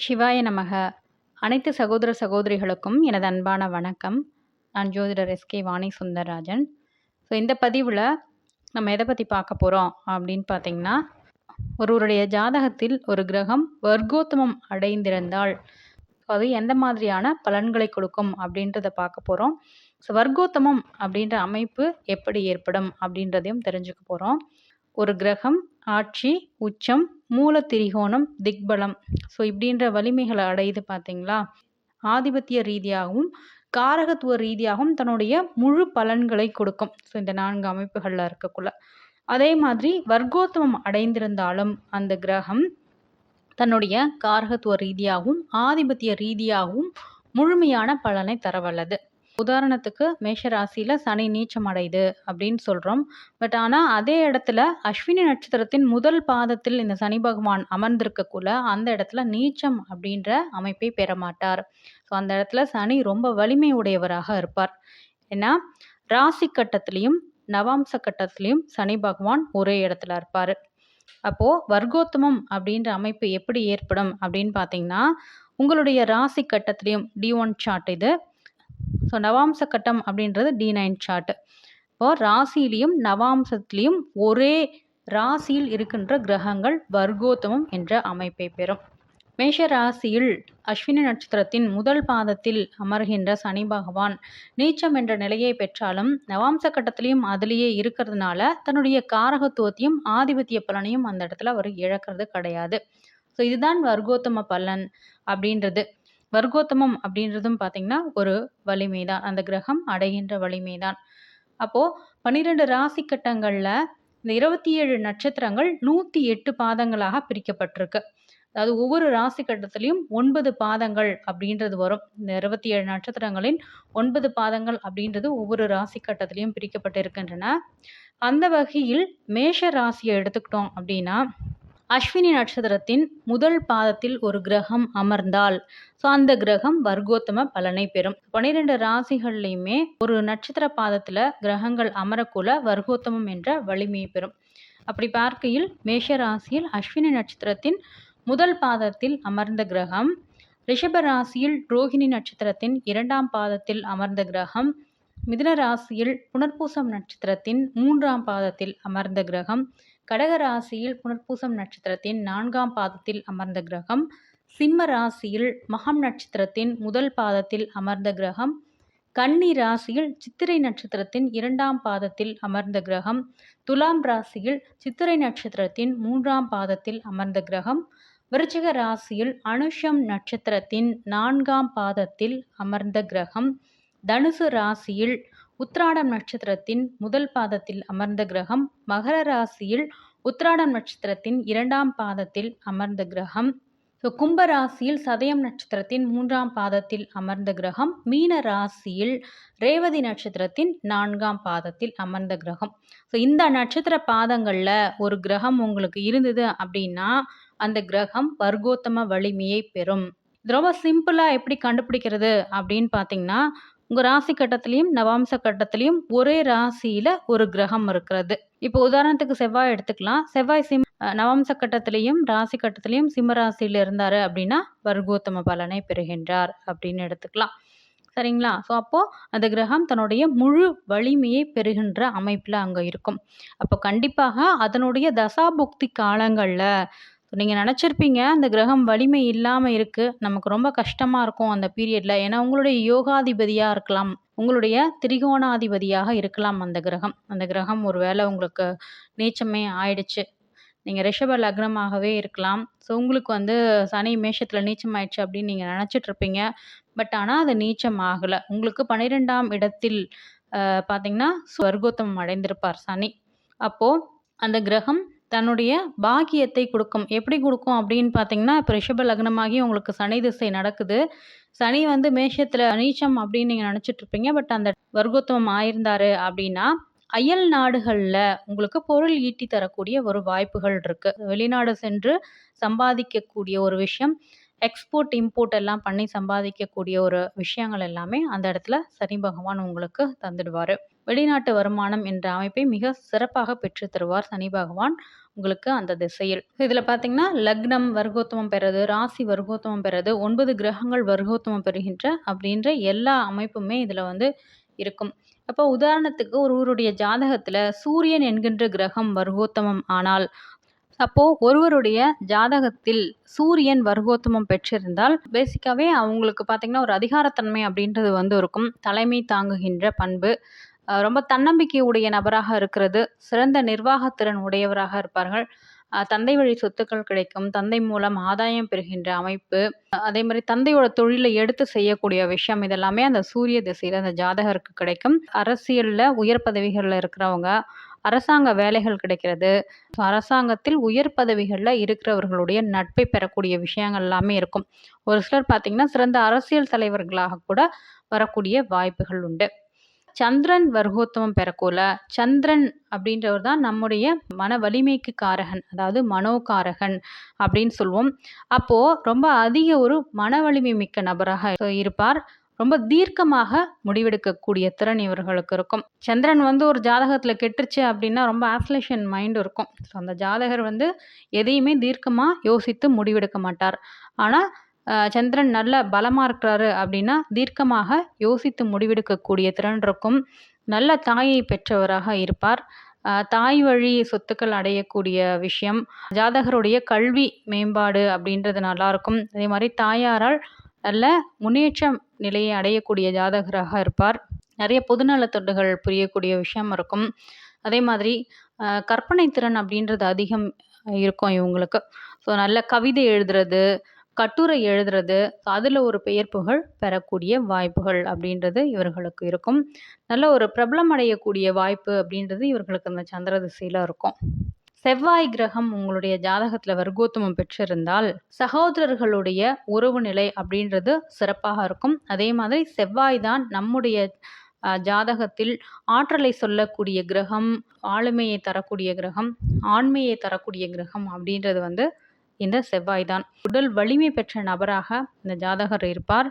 சிவாய நமக. அனைத்து சகோதர சகோதரிகளுக்கும் எனது அன்பான வணக்கம். நான் ஜோதிடர் எஸ்கே வாணி சுந்தரராஜன் ஸோ இந்த பதிவில் நம்ம எதை பற்றி பார்க்க போகிறோம் அப்படின்னு பார்த்தீங்கன்னா ஒருவருடைய ஜாதகத்தில் ஒரு கிரகம் வர்க்கோத்தமம் அடைந்திருந்தால் அது எந்த மாதிரியான பலன்களை கொடுக்கும் அப்படின்றத பார்க்க போகிறோம் ஸோ வர்க்கோத்தமம் அப்படின்ற அமைப்பு எப்படி ஏற்படும் அப்படின்றதையும் தெரிஞ்சுக்க போகிறோம் ஒரு கிரகம் ஆட்சி உச்சம் மூல திரிகோணம் திக்பலம். ஸோ இப்படின்ற வலிமைகளை அடையுது பார்த்தீங்களா? ஆதிபத்திய ரீதியாகவும் காரகத்துவ ரீதியாகவும் தன்னுடைய முழு பலன்களை கொடுக்கும். ஸோ இந்த நான்கு அமைப்புகளில் இருக்கக்குள்ள. அதே மாதிரி வர்க்கோத்தமம் அடைந்திருந்தாலும் அந்த கிரகம் தன்னுடைய காரகத்துவ ரீதியாகவும் ஆதிபத்திய ரீதியாகவும் முழுமையான பலனை தரவல்லது. உதாரணத்துக்கு மேஷ ராசியில் சனி நீச்சம் அடையுது அப்படின்னு சொல்கிறோம் பட் ஆனால் அதே இடத்துல அஸ்வினி நட்சத்திரத்தின் முதல் பாதத்தில் இந்த சனி பகவான் அமர்ந்திருக்கக்குள்ள அந்த இடத்துல நீச்சம் அப்படின்ற அமைப்பை பெற மாட்டார். ஸோ அந்த இடத்துல சனி ரொம்ப வலிமை உடையவராக இருப்பார். ஏன்னா ராசி கட்டத்திலையும் நவாம்ச கட்டத்திலையும் சனி பகவான் ஒரே இடத்துல இருப்பார். அப்போது வர்க்கோத்தமம் அப்படின்ற அமைப்பு எப்படி ஏற்படும் அப்படின்னு பார்த்தீங்கன்னா உங்களுடைய ராசி கட்டத்திலையும் டி ஒன் சார்ட் இது. ஸோ நவாம்ச கட்டம் அப்படின்றது டி நைன் சார்ட்டு இப்போ ராசியிலையும் நவாம்சத்திலையும் ஒரே ராசியில் இருக்கின்ற கிரகங்கள் வர்க்கோத்தமம் என்ற அமைப்பை பெறும். மேஷ ராசியில் அஸ்வினி நட்சத்திரத்தின் முதல் பாதத்தில் அமர்கின்ற சனி பகவான் நீச்சம் என்ற நிலையை பெற்றாலும் நவாம்ச கட்டத்திலையும் அதிலேயே இருக்கிறதுனால தன்னுடைய காரகத்துவத்தையும் ஆதிபத்திய பலனையும் அந்த இடத்துல அவர் இழக்கிறது கிடையாது. ஸோ இதுதான் வர்க்கோத்தம பலன் அப்படின்றது. வர்க்கோத்தமம் அப்படின்றதும் பார்த்தீங்கன்னா ஒரு வலிமை தான் அந்த கிரகம் அடைகின்ற வலிமை தான் அப்போது பன்னிரெண்டு ராசி கட்டங்களில் இந்த இருபத்தி ஏழு நட்சத்திரங்கள் நூற்றி எட்டு பாதங்களாக பிரிக்கப்பட்டிருக்கு. அதாவது ஒவ்வொரு ராசி கட்டத்திலையும் ஒன்பது பாதங்கள் அப்படின்றது வரும். இந்த இருபத்தி ஏழு நட்சத்திரங்களின் ஒன்பது பாதங்கள் அப்படின்றது ஒவ்வொரு ராசி கட்டத்திலையும் பிரிக்கப்பட்டு இருக்கின்றன அந்த வகையில் மேஷ ராசியை எடுத்துக்கிட்டோம் அப்படின்னா அஸ்வினி நட்சத்திரத்தின் முதல் பாதத்தில் ஒரு கிரகம் அமர்ந்தால். ஸோ அந்த கிரகம் வர்க்கோத்தம பலனை பெறும். பனிரெண்டு ராசிகள்லையுமே ஒரு நட்சத்திர பாதத்தில் கிரகங்கள் அமரக்குள்ள வர்க்கோத்தமம் என்ற வலிமையை பெறும். அப்படி பார்க்கையில் மேஷ ராசியில் அஸ்வினி நட்சத்திரத்தின் முதல் பாதத்தில் அமர்ந்த கிரகம் ரிஷப ராசியில் ரோஹிணி நட்சத்திரத்தின் இரண்டாம் பாதத்தில் அமர்ந்த கிரகம் மிதுன ராசியில் புனர்பூசம் நட்சத்திரத்தின் மூன்றாம் பாதத்தில் அமர்ந்த கிரகம் கடக ராசியில் புனர்பூசம் நட்சத்திரத்தின் நான்காம் பாதத்தில் அமர்ந்த கிரகம் சிம்ம ராசியில் மகம் நட்சத்திரத்தின் முதல் பாதத்தில் அமர்ந்த கிரகம் கன்னி ராசியில் சித்திரை நட்சத்திரத்தின் இரண்டாம் பாதத்தில் அமர்ந்த கிரகம் துலாம் ராசியில் சித்திரை நட்சத்திரத்தின் மூன்றாம் பாதத்தில் அமர்ந்த கிரகம் விருச்சிக ராசியில் அனுஷம் நட்சத்திரத்தின் நான்காம் பாதத்தில் அமர்ந்த கிரகம் தனுசு ராசியில் உத்ராடம் நட்சத்திரத்தின் முதல் பாதத்தில் அமர்ந்த கிரகம் மகர ராசியில் உத்ராடம் நட்சத்திரத்தின் இரண்டாம் பாதத்தில் அமர்ந்த கிரகம். ஸோ கும்ப ராசியில் சதயம் நட்சத்திரத்தின் மூன்றாம் பாதத்தில் அமர்ந்த கிரகம். மீன ராசியில் ரேவதி நட்சத்திரத்தின் நான்காம் பாதத்தில் அமர்ந்த கிரகம். ஸோ இந்த நட்சத்திர பாதங்களில் ஒரு கிரகம் உங்களுக்கு இருந்தது அப்படின்னா அந்த கிரகம் வர்க்கோத்தம வலிமையை பெறும். ரொம்ப சிம்பிளாக எப்படி கண்டுபிடிக்கிறது அப்படின்னு பார்த்தீங்கன்னா உங்கள் ராசி கட்டத்திலையும் நவாம்ச கட்டத்திலையும் ஒரே ராசியில் ஒரு கிரகம் இருக்கிறது. இப்போ உதாரணத்துக்கு செவ்வாய் எடுத்துக்கலாம். செவ்வாய் சிம் நவாம்ச கட்டத்திலையும் ராசி கட்டத்திலையும் சிம்ம ராசியில் இருந்தார் அப்படின்னா வர்கோத்தம பலனை பெறுகின்றார் அப்படின்னு எடுத்துக்கலாம். சரிங்களா? ஸோ அப்போது அந்த கிரகம் தன்னுடைய முழு வலிமையை பெறுகின்ற அமைப்பில் அங்கே இருக்கும். அப்போ கண்டிப்பாக அதனுடைய தசாபுக்தி காலங்களில் நீங்கள் நினச்சிருப்பீங்க அந்த கிரகம் வலிமை இல்லாமல் இருக்குது நமக்கு ரொம்ப கஷ்டமாக இருக்கும் அந்த பீரியடில் ஏன்னா உங்களுடைய யோகாதிபதியாக இருக்கலாம். உங்களுடைய திரிகோணாதிபதியாக இருக்கலாம் அந்த கிரகம். அந்த கிரகம் ஒரு வேளை உங்களுக்கு நீச்சமே ஆயிடுச்சு. நீங்கள் ரிஷப லக்னமாகவே இருக்கலாம். ஸோ உங்களுக்கு வந்து சனி மேஷத்தில் நீச்சம் ஆயிடுச்சு அப்படின்னு நீங்கள் நினச்சிட்ருப்பீங்க பட் ஆனால் அது நீச்சம் ஆகலை. உங்களுக்கு பன்னிரெண்டாம் இடத்தில் பார்த்தீங்கன்னா ஸ்வர்கோத்தம் அடைந்திருப்பார் சனி. அப்போது அந்த கிரகம் தன்னுடைய பாக்கியத்தை கொடுக்கும். எப்படி கொடுக்கும் அப்படின்னு பார்த்தீங்கன்னா இப்போ ரிஷப லக்னமாகி உங்களுக்கு சனி திசை நடக்குது. சனி வந்து மேஷத்தில் நீச்சம் அப்படின்னு நீங்கள் நினச்சிட்டு இருப்பீங்க. பட் அந்த வர்க்கோத்தமம் ஆயிருந்தாரு அப்படின்னா அயல் நாடுகளில் உங்களுக்கு பொருள் ஈட்டி தரக்கூடிய ஒரு வாய்ப்புகள் இருக்குது வெளிநாடு சென்று சம்பாதிக்கக்கூடிய ஒரு விஷயம். எக்ஸ்போர்ட் இம்போர்ட் எல்லாம் பண்ணி சம்பாதிக்கக்கூடிய ஒரு விஷயங்கள் எல்லாமே அந்த இடத்துல சனி பகவான் உங்களுக்கு தந்துடுவார். வெளிநாட்டு வருமானம் என்ற அமைப்பை மிக சிறப்பாக பெற்று தருவார் சனி பகவான் உங்களுக்கு அந்த திசையில். இதில் பார்த்தீங்கன்னா லக்னம் வர்க்கோத்தமம் பெறது ராசி வர்க்கோத்தமம் பெறது ஒன்பது கிரகங்கள் வர்க்கோத்தமம் பெறுகின்ற அப்படின்ற எல்லா அமைப்புமே இதில் வந்து இருக்கும். அப்போ உதாரணத்துக்கு ஒருவருடைய ஜாதகத்தில் சூரியன் என்கின்ற கிரகம் வர்கோத்தமம் ஆனால் அப்போ ஒருவருடைய ஜாதகத்தில் சூரியன் வர்க்கோத்தமம் பெற்றிருந்தால் பேசிக்காவே அவங்களுக்கு பார்த்தீங்கன்னா ஒரு அதிகாரத்தன்மை அப்படின்றது வந்து இருக்கும். தலைமை தாங்குகின்ற பண்பு. ரொம்ப தன்னம்பிக்கை உடைய நபராக இருக்கிறது. சிறந்த நிர்வாகத்திறன் உடையவராக இருப்பார்கள். தந்தை வழி சொத்துக்கள் கிடைக்கும். தந்தை மூலம் ஆதாயம் பெறுகின்ற அமைப்பு. அதே மாதிரி தந்தையோட தொழிலை எடுத்து செய்யக்கூடிய விஷயம் இதெல்லாமே அந்த சூரிய திசையில் அந்த ஜாதகருக்கு கிடைக்கும். அரசியலில் உயர் பதவிகளில் இருக்கிறவங்க அரசாங்க வேலைகள் கிடைக்கிறது. ஸோ அரசாங்கத்தில் உயர் பதவிகளில் இருக்கிறவர்களுடைய நட்பை பெறக்கூடிய விஷயங்கள் எல்லாமே இருக்கும். ஒரு சிலர் பார்த்திங்கன்னா சிறந்த அரசியல் தலைவர்களாக கூட வரக்கூடிய வாய்ப்புகள் உண்டு. சந்திரன் வர்கோத்தமம் பெறக்கூல சந்திரன் அப்படின்றவர் தான் நம்முடைய மன வலிமைக்கு காரகன் அதாவது மனோகாரகன் அப்படின்னு சொல்லுவோம் அப்போது ரொம்ப அதிக ஒரு மன வலிமை மிக்க நபராக இருப்பார். ரொம்ப தீர்க்கமாக முடிவெடுக்கக்கூடிய திறன் இவர்களுக்கு இருக்கும். சந்திரன் வந்து ஒரு ஜாதகத்தில் கெட்டுருச்சு அப்படின்னா ரொம்ப ஆஸ்லேஷன் மைண்ட் இருக்கும். ஸோ அந்த ஜாதகர் வந்து எதையுமே தீர்க்கமாக யோசித்து முடிவெடுக்க மாட்டார். ஆனால் சந்திரன் நல்ல பலமாக இருக்கிறாரு அப்படின்னா தீர்க்கமாக யோசித்து முடிவெடுக்கக்கூடிய திறன் இருக்கும். நல்ல தாயை பெற்றவராக இருப்பார். தாய் வழி சொத்துக்கள் அடையக்கூடிய விஷயம். ஜாதகருடைய கல்வி மேம்பாடு அப்படின்றது நல்லாயிருக்கும் அதே மாதிரி தாயாரால் நல்ல முன்னேற்றம் நிலையை அடையக்கூடிய ஜாதகராக இருப்பார். நிறைய பொதுநல தொண்டுகள் புரியக்கூடிய விஷயம் இருக்கும். அதே மாதிரி கற்பனை திறன் அப்படின்றது அதிகம் இருக்கும் இவங்களுக்கு. ஸோ நல்ல கவிதை எழுதுறது கட்டுரை எழுதுறது அதில் ஒரு பெயர் புகழ் பெறக்கூடிய வாய்ப்புகள் அப்படின்றது இவர்களுக்கு இருக்கும். நல்ல ஒரு பிரபலம் அடையக்கூடிய வாய்ப்பு அப்படின்றது இவர்களுக்கு அந்த சந்திர திசையில் இருக்கும். செவ்வாய் கிரகம் உங்களுடைய ஜாதகத்தில் வர்க்கோத்தமம் பெற்றிருந்தால் சகோதரர்களுடைய உறவு நிலை அப்படின்றது சிறப்பாக இருக்கும். அதே மாதிரி செவ்வாய் தான் நம்முடைய ஜாதகத்தில் ஆற்றலை சொல்லக்கூடிய கிரகம் ஆளுமையை தரக்கூடிய கிரகம் ஆண்மையை தரக்கூடிய கிரகம் அப்படின்றது வந்து இந்த செவ்வாய் தான் உடல் வலிமை பெற்ற நபராக இந்த ஜாதகர் இருப்பார்.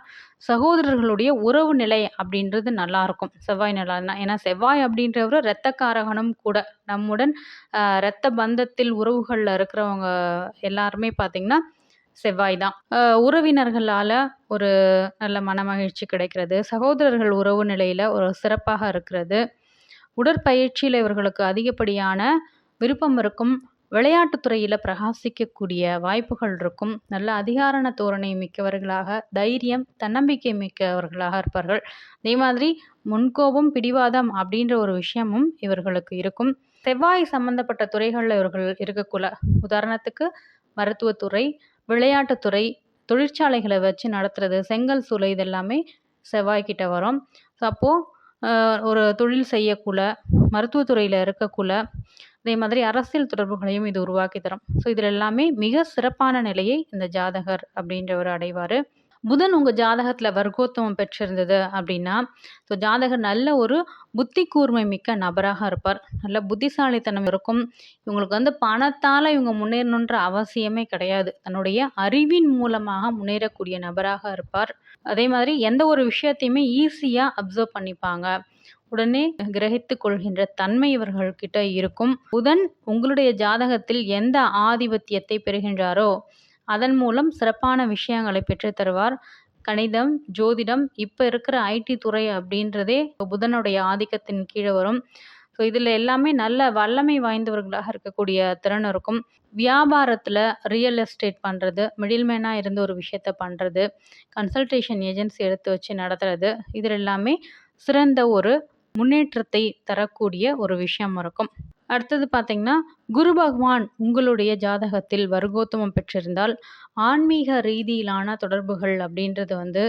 சகோதரர்களுடைய உறவு நிலை அப்படின்றது நல்லா இருக்கும் செவ்வாய் நல்லா இருந்தா. ஏன்னா செவ்வாய் அப்படின்றவர் இரத்தக்காரகனும் கூட. நம்முடன் இரத்த பந்தத்தில் உறவுகளில் இருக்கிறவங்க எல்லாருமே பார்த்திங்கன்னா செவ்வாய் தான் உறவினர்களால் ஒரு நல்ல மனமகிழ்ச்சி கிடைக்கிறது. சகோதரர்கள் உறவு நிலையில் ஒரு சிறப்பாக இருக்கிறது. உடற்பயிற்சியில் இவர்களுக்கு அதிகப்படியான விருப்பம் இருக்கும். விளையாட்டுத்துறையில் பிரகாசிக்கக்கூடிய வாய்ப்புகள் இருக்கும். நல்ல அதிகாரண தோரணை மிக்கவர்களாக தைரியம் தன்னம்பிக்கை மிக்கவர்களாக இருப்பார்கள். அதே மாதிரி முன்கோபம் பிடிவாதம் அப்படின்ற ஒரு விஷயமும் இவர்களுக்கு இருக்கும். செவ்வாய் சம்பந்தப்பட்ட துறைகளில் இவர்கள் இருக்கக்குள்ள உதாரணத்துக்கு மருத்துவத்துறை விளையாட்டுத்துறை தொழிற்சாலைகளை வச்சு நடத்துறது செங்கல் சூளை இதெல்லாமே செவ்வாய்க்கிட்ட வரும். ஸோ அப்போது ஒரு தொழில் செய்யக்குள்ள மருத்துவத்துறையில் இருக்கக்குள்ள அதே மாதிரி அரசியல் தொடர்புகளையும் இது உருவாக்கி தரும். ஸோ இதில் எல்லாமே மிக சிறப்பான நிலையை இந்த ஜாதகர் அப்படின்றவர் அடைவார். புதன் உங்கள் ஜாதகத்தில் வர்க்கோத்தமம் பெற்றிருந்தது அப்படின்னா ஸோ ஜாதகர் நல்ல ஒரு புத்தி கூர்மை மிக்க நபராக இருப்பார். நல்ல புத்திசாலித்தனம் இருக்கும். இவங்களுக்கு வந்து பணத்தால் இவங்க முன்னேறணுன்ற அவசியமே கிடையாது. தன்னுடைய அறிவின் மூலமாக முன்னேறக்கூடிய நபராக இருப்பார். அதே மாதிரி எந்த ஒரு விஷயத்தையுமே ஈஸியாக அப்சர்வ் பண்ணிப்பாங்க. உடனே கிரகித்து கொள்கின்ற தன்மை இவர்கள்கிட்ட இருக்கும். புதன் உங்களுடைய ஜாதகத்தில் எந்த ஆதிபத்தியத்தை பெறுகின்றாரோ அதன் மூலம் சிறப்பான விஷயங்களை பெற்று தருவார். கணிதம் ஜோதிடம் இப்போ இருக்கிற ஐடி துறை அப்படின்றதே புதனுடைய ஆதிக்கத்தின் கீழே வரும். ஸோ இதில் எல்லாமே நல்ல வல்லமை வாய்ந்தவர்களாக இருக்கக்கூடிய திறன் இருக்கும். வியாபாரத்தில் ரியல் எஸ்டேட் பண்ணுறது மிடில்மேனாக இருந்து ஒரு விஷயத்த பண்ணுறது கன்சல்டேஷன் ஏஜென்சி எடுத்து வச்சு நடத்துறது இதில் எல்லாமே சிறந்த ஒரு முன்னேற்றத்தை தரக்கூடிய ஒரு விஷயம் இருக்கும். அடுத்தது பார்த்தீங்கன்னா குரு பகவான் உங்களுடைய ஜாதகத்தில் வர்க்கோத்தமம் பெற்றிருந்தால் ஆன்மீக ரீதியிலான தொடர்புகள் அப்படின்றது வந்து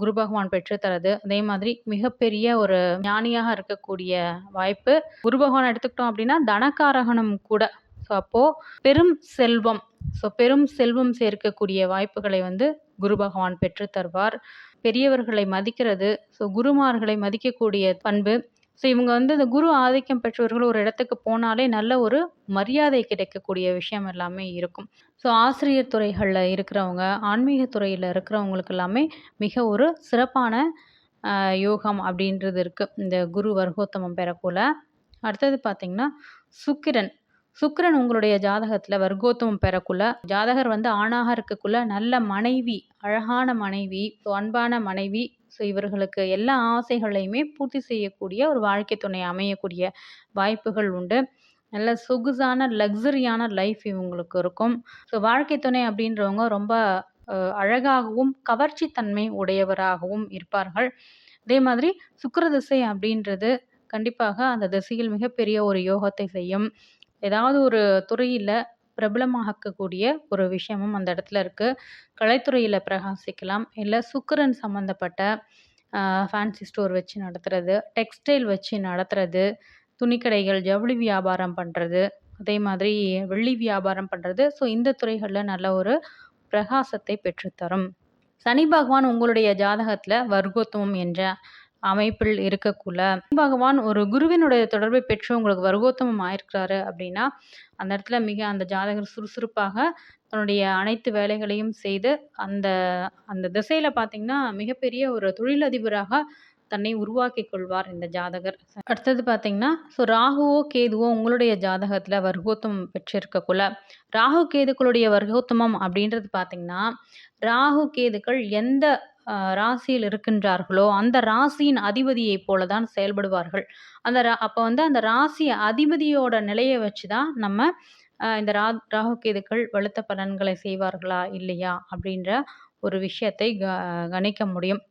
குரு பகவான் பெற்றுத்தரது அதே மாதிரி மிகப்பெரிய ஒரு ஞானியாக இருக்கக்கூடிய வாய்ப்பு குரு பகவான் எடுத்துக்கிட்டோம் அப்படின்னா தனக்காரகனும் கூட. ஸோ அப்போது பெரும் செல்வம் ஸோ பெரும் செல்வம் சேர்க்கக்கூடிய வாய்ப்புகளை வந்து குரு பகவான் பெற்றுத்தருவார் பெரியவர்களை மதிக்கிறது. ஸோ குருமார்களை மதிக்கக்கூடிய பண்பு. ஸோ இவங்க வந்து இந்த குரு ஆதிக்கம் பெற்றவர்கள் ஒரு இடத்துக்கு போனாலே நல்ல ஒரு மரியாதை கிடைக்கக்கூடிய விஷயம் எல்லாமே இருக்கும். ஸோ ஆசிரியர் துறைகளில் இருக்கிறவங்க ஆன்மீக துறையில் இருக்கிறவங்களுக்கு எல்லாமே மிக ஒரு சிறப்பான யோகம் அப்படின்றது இருக்குது இந்த குரு வர்கோத்தமம் பெறக்குள்ள அடுத்தது பார்த்திங்கன்னா சுக்கிரன். சுக்கரன் உங்களுடைய ஜாதகத்துல வர்க்கோத்தமம் பெறக்குள்ள, ஜாதகர் வந்து ஆணாக இருக்கக்குள்ள நல்ல மனைவி, அழகான மனைவி, ஸோ அன்பான மனைவி, ஸோ இவர்களுக்கு எல்லா ஆசைகளையுமே பூர்த்தி செய்யக்கூடிய ஒரு வாழ்க்கை துணை அமையக்கூடிய வாய்ப்புகள் உண்டு. நல்ல சொகுசான, லக்ஸரியான லைஃப் இவங்களுக்கு இருக்கும். ஸோ வாழ்க்கை துணை அப்படின்றவங்க ரொம்ப அழகாகவும் கவர்ச்சி தன்மை உடையவராகவும் இருப்பார்கள். அதே மாதிரி சுக்கர திசை அப்படின்றது கண்டிப்பாக அந்த திசையில் மிகப்பெரிய ஒரு யோகத்தை செய்யும். ஏதாவது ஒரு துறையில் பிரபலமாகக்கூடிய ஒரு விஷயமும் அந்த இடத்துல இருக்குது கலைத்துறையில் பிரகாசிக்கலாம். இல்லை சுக்கிரன் சம்மந்தப்பட்ட ஃபேன்சி ஸ்டோர் வச்சு நடத்துறது, டெக்ஸ்டைல் வச்சு நடத்துறது, துணிக்கடைகள், ஜவுளி வியாபாரம் பண்ணுறது அதே மாதிரி வெள்ளி வியாபாரம் பண்ணுறது ஸோ இந்த துறைகளில் நல்ல ஒரு பிரகாசத்தை பெற்றுத்தரும். சனி பகவான் உங்களுடைய ஜாதகத்தில் வர்க்கோத்தமம் என்ற அமைப்பில் இருக்கக்குள்ள, பகவான் ஒரு குருவினுடைய தொடர்பை பெற்று உங்களுக்கு வருகோத்தமம் ஆயிருக்கிறாரு அப்படின்னா, அந்த இடத்துல மிக அந்த ஜாதகர் சுறுசுறுப்பாக தன்னுடைய அனைத்து வேலைகளையும் செய்து, அந்த அந்த திசையில பார்த்தீங்கன்னா, மிகப்பெரிய ஒரு தொழிலதிபராக தன்னை உருவாக்கி கொள்வார் இந்த ஜாதகர். அடுத்தது பார்த்தீங்கன்னா, ஸோ ராகுவோ, கேதுவோ உங்களுடைய ஜாதகத்தில் வர்க்கோத்தமம் பெற்றிருக்கக்குள்ள, ராகு, கேதுக்களுடைய வர்க்கோத்தமம் அப்படின்றது பார்த்தீங்கன்னா, ராகு, கேதுக்கள் எந்த ராசியில் இருக்கின்றார்களோ, அந்த ராசியின் அதிபதியைப் போல தான் செயல்படுவார்கள். அந்த ரா வந்து அந்த ராசி அதிபதியோட நிலையை வச்சு தான் நம்ம இந்த ரா ராகு, கேதுக்கள் வலுத்த பலன்களை செய்வார்களா? இல்லையா? அப்படின்ற ஒரு விஷயத்தை க கணிக்க முடியும்.